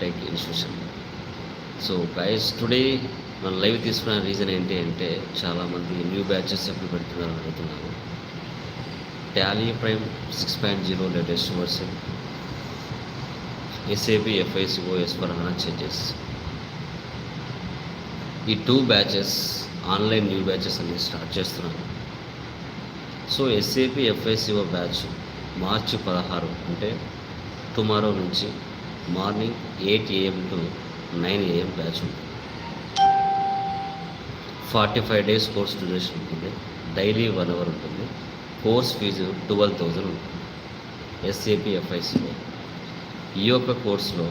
Tech institution. So guys today మన live తీసుకున్న reason ఏంటి అంటే చాలామంది న్యూ బ్యాచెస్ ఎప్పుడు పెడుతున్నారు అడుగుతున్నారు. Tally Prime six point zero latest version SAP FICO S four changes ఈ two batches online new batches అన్ని స్టార్ట్ చేస్తున్నాను so SAP FICO batch March పదహారు అంటే టుమారో నుంచి morning eight AM to nine AM batch ఉంటుంది. Forty five days course duration ఉంటుంది. Daily one hour ఉంటుంది. Course fee twelve thousand ఉంటుంది. SAP ఎఫ్ఐసిలో ఈ యొక్క కోర్సులో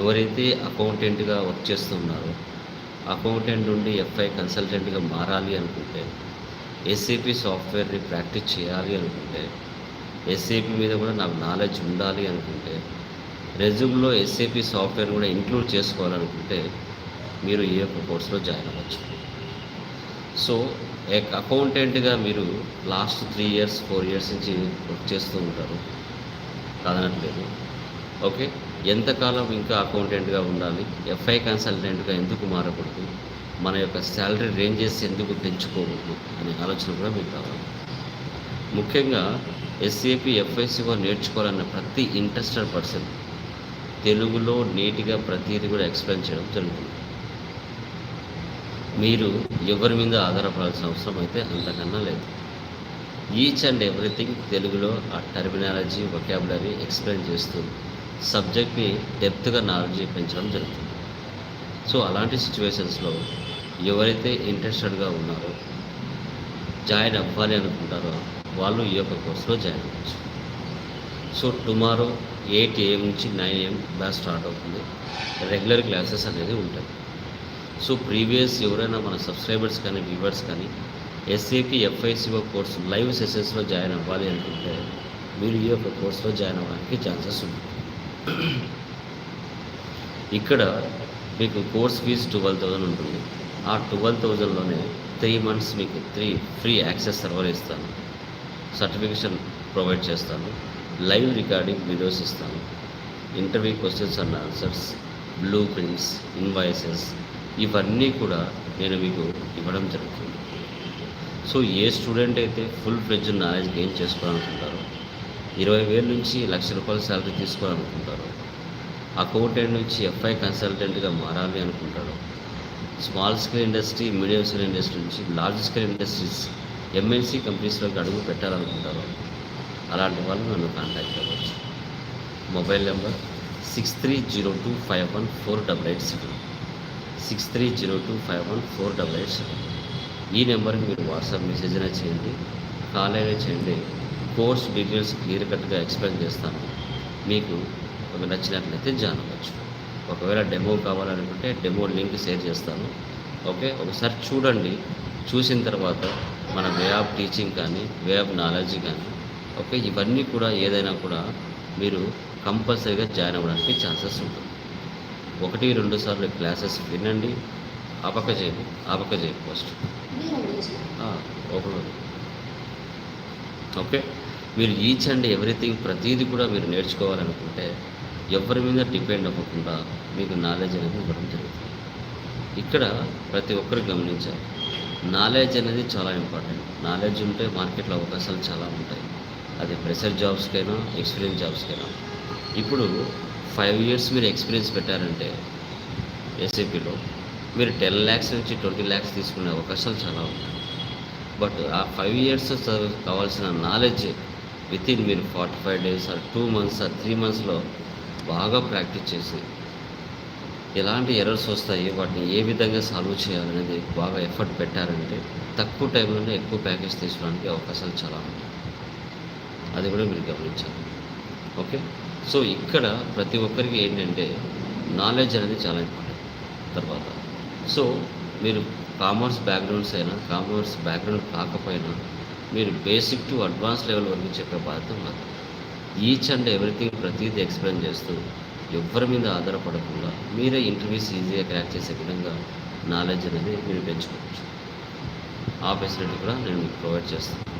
ఎవరైతే అకౌంటెంట్గా వర్క్ చేస్తున్నారో అకౌంటెంట్ నుండి ఎఫ్ఐ కన్సల్టెంట్గా మారాలి అనుకుంటే ఎస్ఏపి సాఫ్ట్వేర్ని ప్రాక్టీస్ చేయాలి అనుకుంటే ఎస్ఏపి మీద కూడా నాకు నాలెడ్జ్ ఉండాలి అనుకుంటే రెజ్యూమ్లో ఎస్ఏపి సాఫ్ట్వేర్ కూడా ఇంక్లూడ్ చేసుకోవాలనుకుంటే మీరు ఈ యొక్క కోర్సులో జాయిన్ అవ్వచ్చు. సో ఏక్ అకౌంటెంట్గా మీరు last three years four years నుంచి వర్క్ చేస్తూ ఉంటారు. కాదనట్లేదు ఓకే? ఎంతకాలం ఇంకా అకౌంటెంట్గా ఉండాలి? ఎఫ్ఐ కన్సల్టెంట్గా ఎందుకు మారకూడదు? మన యొక్క శాలరీ రేంజెస్ ఎందుకు పెంచుకోకూడదు? అనే ఆలోచన కూడా మీకు కావాలి ముఖ్యంగా ఎస్ఏపి ఎఫ్ఐసి నేర్చుకోవాలన్న ప్రతి ఇంట్రెస్టెడ్ పర్సన్ తెలుగులో నీట్గా ప్రతిదీ కూడా ఎక్స్ప్లెయిన్ చేయడం జరుగుతుంది. మీరు ఎవరి మీద ఆధారపడాల్సిన అవసరం అయితే అంతకన్నా లేదు. ఈచ్ అండ్ ఎవ్రీథింగ్ తెలుగులో ఆ టర్మినాలజీ వొకాబులరీ ఎక్స్ప్లెయిన్ చేస్తూ సబ్జెక్ట్ని డెప్త్గా నాలెడ్జ్ పెంచడం జరుగుతుంది. సో అలాంటి సిచ్యువేషన్స్లో ఎవరైతే ఇంట్రెస్టెడ్గా ఉన్నారో జాయిన్ అవ్వాలి అనుకుంటారో వాళ్ళు ఈ యొక్క కోర్సులో జాయిన్ అవ్వచ్చు. సో టుమారో ఎయిట్ ఏఎం నుంచి నైన్ ఏఎం బ్యాచ్ స్టార్ట్ అవుతుంది. రెగ్యులర్ క్లాసెస్ అనేది ఉంటాయి. సో ప్రీవియస్ ఎవరైనా మన సబ్స్క్రైబర్స్ కానీ వ్యూవర్స్ కానీ ఎస్ఏపి ఎఫ్ఐసిఓ కోర్సు లైవ్ సెషన్స్లో జాయిన్ అవ్వాలి అనుకుంటే మీరు ఈ యొక్క కోర్సులో జాయిన్ అవ్వడానికి ఛాన్సెస్ ఉంది ఇక్కడ మీకు కోర్స్ ఫీజు ట్వెల్వ్ థౌజండ్ ఉంటుంది. ఆ ట్వెల్వ్ థౌజండ్లోనే త్రీ మంత్స్ మీకు త్రీ ఫ్రీ యాక్సెస్ సర్వర్ ఇస్తాను. సర్టిఫికేషన్ ప్రొవైడ్ చేస్తాను. లైవ్ రికార్డింగ్ వీడియోస్ ఇస్తాను. Interview questions and answers blueprints invoices ఇవన్నీ కూడా నేను మీకు ఇవ్వడం జరుగుతుంది. సో ఏ స్టూడెంట్ అయితే ఫుల్ ఫ్లెడ్జ్ నాలెడ్జ్ గెయిన్ చేసుకోవాలనుకుంటారో ఇరవై వేల నుంచి లక్ష రూపాయల శాలరీ తీసుకోవాలనుకుంటారో అకౌంటెంట్ నుంచి ఎఫ్ఐ కన్సల్టెంట్గా మారాలి అనుకుంటారో small scale industry medium scale industry నుంచి లార్జ్ స్కేల్ ఇండస్ట్రీస్ ఎంఎన్సీ కంపెనీస్లోకి అడుగు పెట్టాలనుకుంటారో అలాంటి వాళ్ళు నన్ను కాంటాక్ట్ అవ్వచ్చు mobile number six three zero two five one four double eight seven six three zero two five one four double eight seven ఈ నెంబర్కి మీరు వాట్సాప్ మెసేజ్ అయినా చేయండి కాల్ అయినా చేయండి. కోర్స్ డీటెయిల్స్ క్లియర్ కట్గా ఎక్స్ప్లెయిన్ చేస్తాను. మీకు ఒక నచ్చినట్లయితే జాయిన్ అవ్వచ్చు. ఒకవేళ డెమో కావాలనుకుంటే డెమో లింక్ షేర్ చేస్తాను. ఓకే? ఒకసారి చూడండి. చూసిన తర్వాత మన వే ఆఫ్ టీచింగ్ కానీ వే ఆఫ్ నాలెడ్జ్ కానీ ఓకే ఇవన్నీ కూడా ఏదైనా కూడా మీరు కంపల్సరీగా జాయిన్ అవ్వడానికి ఛాన్సెస్ ఉంటుంది ఒకటి రెండు సార్లు క్లాసెస్ వినండి ఆపక చేయండి ఆపక చేయండి ఫస్ట్. ఓపెన్ ఓకే మీరు ఈచ్ అండ్ ఎవ్రీథింగ్ ప్రతిదీ కూడా మీరు నేర్చుకోవాలనుకుంటే ఎవరి మీద డిపెండ్ అవ్వకుండా మీకు నాలెడ్జ్ అనేది ఇవ్వడం జరుగుతుంది. ఇక్కడ ప్రతి ఒక్కరు గమనించాలి. నాలెడ్జ్ అనేది చాలా ఇంపార్టెంట్. నాలెడ్జ్ ఉంటే మార్కెట్లో అవకాశాలు చాలా ఉంటాయి. అది ప్రెషర్ జాబ్స్కైనా ఎక్స్పీరియన్స్ జాబ్స్కైనా. ఇప్పుడు ఫైవ్ ఇయర్స్ మీరు ఎక్స్పీరియన్స్ పెట్టారంటే ఎస్ఏపీలో మీరు టెన్ ల్యాక్స్ నుంచి ట్వంటీ ల్యాక్స్ తీసుకునే అవకాశాలు చాలా ఉన్నాయి. బట్ ఆ ఫైవ్ ఇయర్స్ కావాల్సిన నాలెడ్జ్ విత్ ఇన్ మీరు forty five days or two months or three మంత్స్లో బాగా ప్రాక్టీస్ చేసి ఎలాంటి ఎర్రర్స్ వస్తాయి వాటిని ఏ విధంగా సాల్వ్ చేయాలనేది బాగా ఎఫర్ట్ పెట్టారంటే తక్కువ టైంలోనే ఎక్కువ ప్యాకేజ్ తీసుకోవడానికి అవకాశాలు చాలా ఉన్నాయి. అది కూడా మీరు గమనించాలి. ఓకే? సో ఇక్కడ ప్రతి ఒక్కరికి ఏంటంటే నాలెడ్జ్ అనేది చాలా ఇంపార్టెంట్ తర్వాత సో మీరు కామర్స్ బ్యాక్గ్రౌండ్స్ అయినా కామర్స్ బ్యాక్గ్రౌండ్ కాకపోయినా మీరు బేసిక్ టు అడ్వాన్స్ లెవెల్ వరకు చెప్పే బాధ్యత మాది ఈచ్ అండ్ ఎవ్రీథింగ్ ప్రతిదీ ఎక్స్ప్లెయిన్ చేస్తూ ఎవరి మీద ఆధారపడకుండా మీరే ఇంటర్వ్యూస్ ఈజీగా క్రాక్ చేసే విధంగా నాలెడ్జ్ అనేది మీరు పెంచుకోవచ్చు. ఆ ఫెసిలిటీ కూడా నేను మీకు ప్రొవైడ్ చేస్తాను.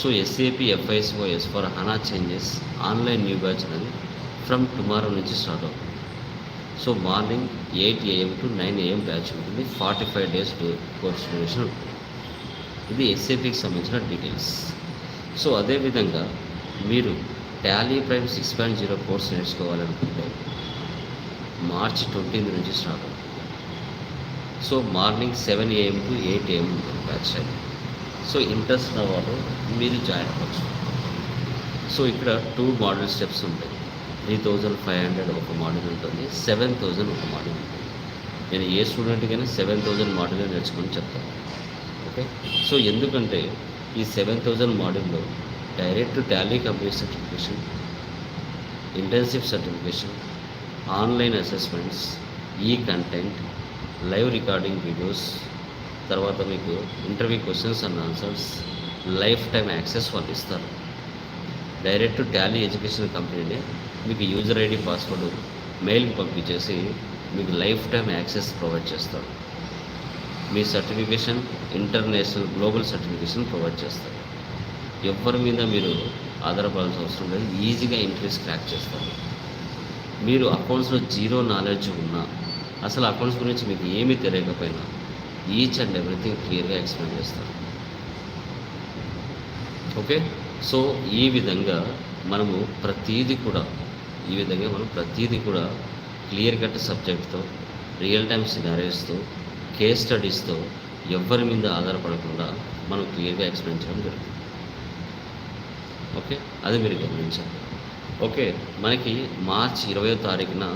So SAP FICO S for HANA changes online new batch అనేది ఫ్రమ్ టుమారో నుంచి స్టార్ట్ అవుతుంది. So morning eight AM to nine AM batch ఉంటుంది. Forty five days course duration ఉంటుంది. ఇది ఎస్ఏపికి సంబంధించిన డీటెయిల్స్ సో అదేవిధంగా మీరు Tally Prime six point zero course నేర్చుకోవాలనుకుంటే March twentieth నుంచి స్టార్ట్ అవుతుంది. So morning seven AM to eight AM ఉంటుంది బ్యాచ్ టైం సో ఇంట్రెస్ట్ ఉన్న వాళ్ళు మీరు జాయిన్ అవ్వచ్చు. సో ఇక్కడ టూ మోడల్ స్టెప్స్ ఉంటాయి. త్రీ థౌజండ్ ఫైవ్ హండ్రెడ్ ఒక మోడల్ ఉంటుంది. సెవెన్ థౌజండ్ ఒక మోడల్ ఉంటుంది. నేను ఏ స్టూడెంట్కైనా సెవెన్ థౌజండ్ మోడల్ నేర్చుకొని చెప్తాను. ఓకే సో ఎందుకంటే ఈ సెవెన్ థౌజండ్ మోడల్లో direct Tally company certification intensive certification online assessments ఈ కంటెంట్ లైవ్ రికార్డింగ్ వీడియోస్ తర్వాత మీకు interview questions and answers life time access వాళ్ళు ఇస్తారు. డైరెక్ట్ టాలీ ఎడ్యుకేషన్ కంపెనీనే మీకు యూజర్ ఐడి పాస్వర్డ్ మెయిల్కి పంపించేసి మీకు లైఫ్ టైం యాక్సెస్ ప్రొవైడ్ చేస్తారు. మీ certification international global certification provide చేస్తారు. ఎవరి మీద మీరు ఆధారపడాల్సిన అవసరం లేదు ఈజీగా ఇంట్రెస్ట్ క్రాక్ చేస్తారు. మీరు అకౌంట్స్లో జీరో నాలెడ్జ్ ఉన్నా అసలు అకౌంట్స్ గురించి మీకు ఏమీ తెలియకపోయినా ఈచ్ అండ్ ఎవ్రీథింగ్ క్లియర్గా ఎక్స్ప్లెయిన్ చేస్తారు. ఓకే సో ఈ విధంగా మనము ప్రతీది కూడా ఈ విధంగా మనం ప్రతీది కూడా క్లియర్ కట్ సబ్జెక్ట్తో రియల్ టైమ్ సినారీస్తో కేస్ స్టడీస్తో ఎవరి మీద ఆధారపడకుండా మనం క్లియర్గా ఎక్స్ప్లెయిన్ చేయడం జరుగుతుంది. ఓకే అది మీరు గమనించాలి. ఓకే మనకి మార్చ్ ఇరవై తారీఖున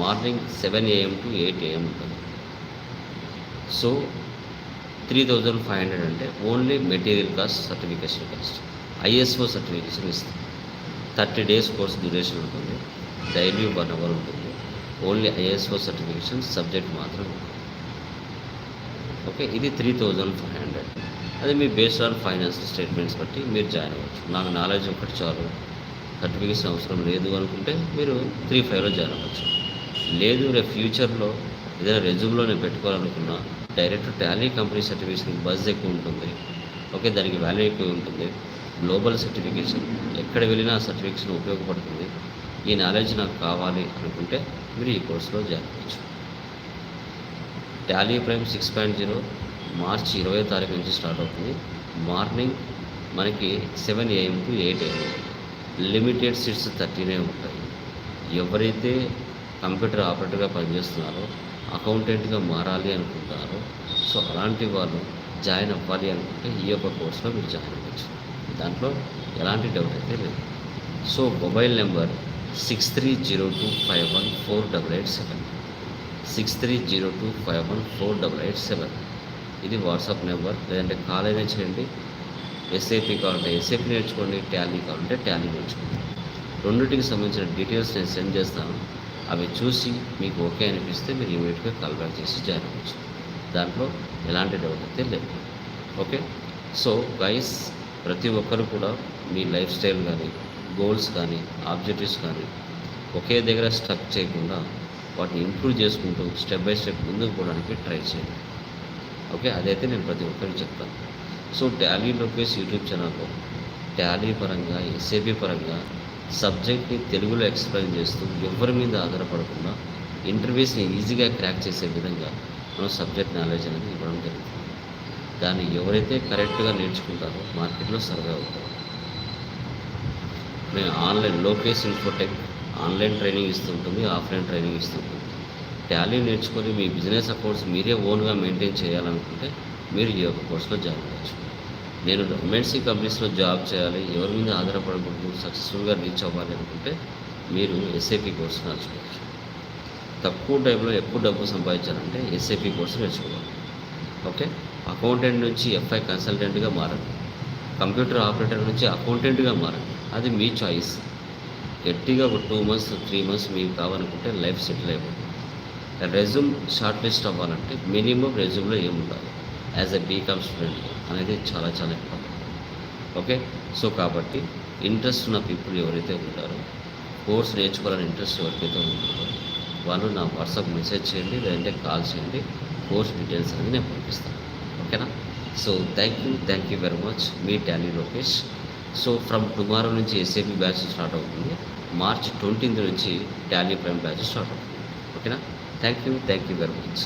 morning seven AM to eight AM ఉంటుంది. So three thousand five hundred అంటే only material cost certification cost ISO certification ఇస్తాం. థర్టీ డేస్ కోర్స్ డ్యూరేషన్ ఉంటుంది. డైలీ వన్ అవర్ ఉంటుంది. ఓన్లీ ఐఎస్ఓ సర్టిఫికేషన్ సబ్జెక్ట్ మాత్రం okay ఇది three thousand five hundred అది మీ based on financial statements బట్టి మీరు జాయిన్ అవ్వచ్చు. నాకు నాలెడ్జ్ ఒకటి చాలు. సర్టిఫికేషన్ అవసరం లేదు అనుకుంటే మీరు త్రీ ఫైవ్లో జాయిన్ అవ్వచ్చు. లేదు రేపు ఫ్యూచర్లో ఏదైనా రెజ్యూమ్లో నేను పెట్టుకోవాలనుకున్నా direct Tally company certification buzz ఎక్కువ ఉంటుంది. ఓకే దానికి వాల్యూ ఎక్కువ ఉంటుంది. గ్లోబల్ సర్టిఫికేషన్ ఎక్కడ వెళ్ళినా సర్టిఫికేషన్ ఉపయోగపడుతుంది. ఈ నాలెడ్జ్ నాకు కావాలి అనుకుంటే మీరు ఈ కోర్సులో జాయిన్ అవ్వచ్చు. Tally Prime six point zero మార్చి ఇరవై తారీఖు నుంచి స్టార్ట్ అవుతుంది. మార్నింగ్ మనకి seven AM to eight AM limited seats థర్టీనే ఉంటాయి. ఎవరైతే కంప్యూటర్ ఆపరేటర్గా పనిచేస్తున్నారో అకౌంటెంట్గా మారాలి అనుకుంటున్నారో సో అలాంటి వాళ్ళు జాయిన్ అవ్వాలి అనుకుంటే ఈ యొక్క కోర్సులో మీరు జాయిన్ అవ్వచ్చు. దాంట్లో ఎలాంటి డౌట్ అయితే లేదు. So mobile number six three zero two five one four double eight seven six three zero two five one four double eight seven ఇది వాట్సాప్ నెంబర్. లేదంటే కాల్ అయినా చేయండి. ఎస్ఏపీ కావాలంటే ఎస్ఏపీ నేర్చుకోండి. ట్యాలీ కావాలంటే ట్యాలీ నేర్చుకోండి. రెండింటికి సంబంధించిన డీటెయిల్స్ నేను సెండ్ చేస్తాను. అవి చూసి మీకు ఓకే అనిపిస్తే మీరు ఇమీడియట్గా కాల్ బ్యాక్ చేసి జాయిన్ అవ్వచ్చు. దాంట్లో ఎలాంటి డౌట్ అయితే లేదు. ఓకే? సో గైస్ ప్రతి ఒక్కరు కూడా మీ లైఫ్ స్టైల్ కానీ గోల్స్ కానీ ఆబ్జెక్టివ్స్ కానీ ఒకే దగ్గర స్టక్ చేయకుండా వాటిని ఇంప్రూవ్ చేసుకుంటూ స్టెప్ బై స్టెప్ ముందుకు పోవడానికి ట్రై చేయండి. ఓకే? అదైతే నేను ప్రతి ఒక్కరికి చెప్తాను. సో టాలీ లోకేష్ యూట్యూబ్ ఛానల్లో టాలీ పరంగా ఎస్ఏపీ పరంగా సబ్జెక్ట్ని తెలుగులో ఎక్స్ప్లెయిన్ చేస్తూ ఎవరి మీద ఆధారపడకుండా ఇంటర్వ్యూస్ని ఈజీగా క్రాక్ చేసే విధంగా మనం సబ్జెక్ట్ నాలెడ్జ్ అనేది ఇవ్వడం జరుగుతుంది. దాన్ని ఎవరైతే కరెక్ట్గా నేర్చుకుంటారో మార్కెట్లో సర్వే అవుతారు మేము online Lokesh Infotech online training ఇస్తుంటుంది offline training ఇస్తుంటుంది. టాలీ నేర్చుకొని మీ బిజినెస్ అకౌంట్స్ మీరే ఓన్గా మెయింటైన్ చేయాలనుకుంటే మీరు ఈ యొక్క కోర్సులో జాయిన్ అవ్వచ్చు. నేను ఎంఎన్సీ కంపెనీస్లో జాబ్ చేయాలి ఎవరి మీద ఆధారపడకూడదు సక్సెస్ఫుల్గా రీచ్ అవ్వాలి అనుకుంటే మీరు ఎస్ఏపీ కోర్సు నేర్చుకోవచ్చు. తక్కువ టైంలో ఎక్కువ డబ్బు సంపాదించాలంటే ఎస్ఏపీ కోర్సు నేర్చుకోవాలి. ఓకే? అకౌంటెంట్ నుంచి ఎఫ్ఐ కన్సల్టెంట్గా మారండి. కంప్యూటర్ ఆపరేటర్ నుంచి అకౌంటెంట్గా మారండి. అది మీ చాయిస్. గట్టిగా ఒక టూ మంత్స్ త్రీ మంత్స్ మీకు కావాలనుకుంటే లైఫ్ సెటిల్ అయిపోతుంది. రెజ్యూమ్ షార్ట్ లిస్ట్ అవ్వాలంటే మినిమం రెజ్యూమ్లో ఏముండాలి? యాజ్ ఎ బీకామ్ స్టూడెంట్ అనేది చాలా చాలా ఇంపార్టెంట్ ఓకే సో కాబట్టి ఇంట్రెస్ట్ ఉన్న పీపుల్ ఎవరైతే ఉంటారో కోర్స్ నేర్చుకోవాలని ఇంట్రెస్ట్ ఎవరికైతే ఉంటుందో వాళ్ళు నా వాట్సాప్ మెసేజ్ చేయండి లేదంటే కాల్ చేయండి కోర్స్ డీటెయిల్స్ అనేది నేను పంపిస్తాను. ఓకేనా so thank you thank you very much me Tally Lokesh so from tomorrow నుంచి ఎస్ఏపీ బ్యాచ్ స్టార్ట్ అవుతుంది. మార్చ్ ట్వంటీన్త్ నుంచి టాలీ ప్రైమ్ బ్యాచ్ స్టార్ట్ అవుతుంది. ఓకేనా thank you thank you very much